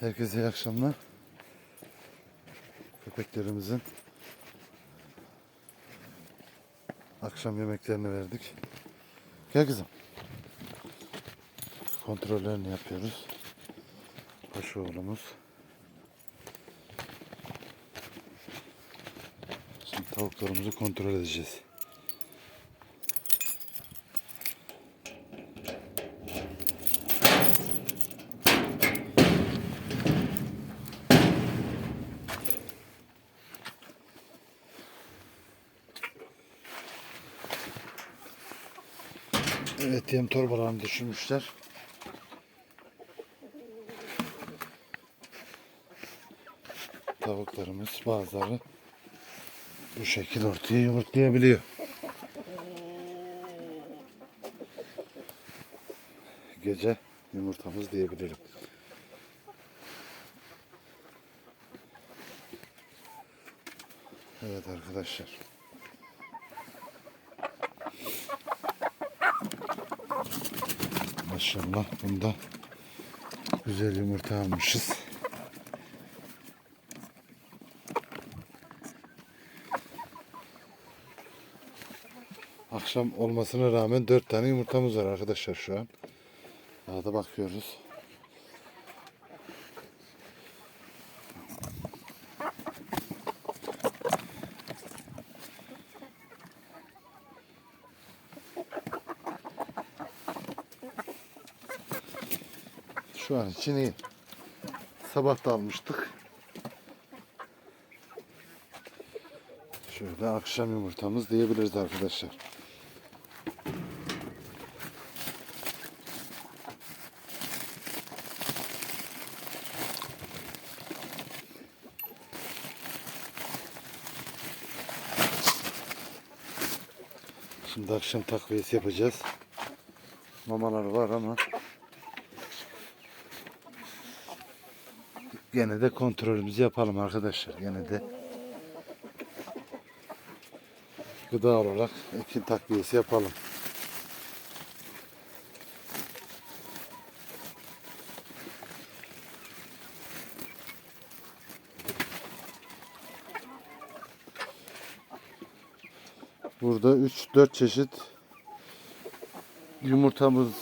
Herkese iyi akşamlar. Köpeklerimizin akşam yemeklerini verdik. Gel kızım. Kontrollerini yapıyoruz. Paşa oğlumuz. Şimdi tavuklarımızı kontrol edeceğiz. Evet yem torbalarını düşürmüşler. Tavuklarımız bazıları bu şekil ortaya yumurtlayabiliyor. Gece yumurtamız diyebilirim. Evet arkadaşlar. Maşallah bunda güzel yumurta almışız. Akşam olmasına rağmen dört tane yumurtamız var arkadaşlar şu an. Daha da bakıyoruz. Şu an için iyi. Sabah da almıştık. Şöyle akşam yumurtamız diyebiliriz arkadaşlar. Şimdi akşam takviyesi yapacağız. Mamalar var ama Gene de kontrolümüzü yapalım arkadaşlar. Gene de gıda olarak ekin takviyesi yapalım. Burada 3-4 çeşit yumurtamız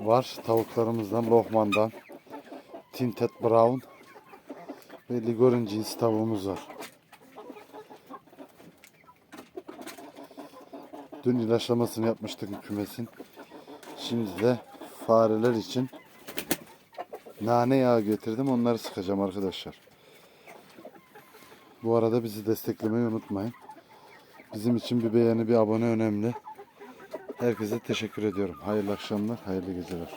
var. Tavuklarımızdan, lohmandan. Tinted Brown ve Ligorin cins tavuğumuz var. Dün ilaçlamasını yapmıştık kümesin. Şimdi de fareler için nane yağı getirdim. Onları sıkacağım arkadaşlar. Bu arada bizi desteklemeyi unutmayın. Bizim için bir beğeni, bir abone önemli. Herkese teşekkür ediyorum. Hayırlı akşamlar, hayırlı geceler.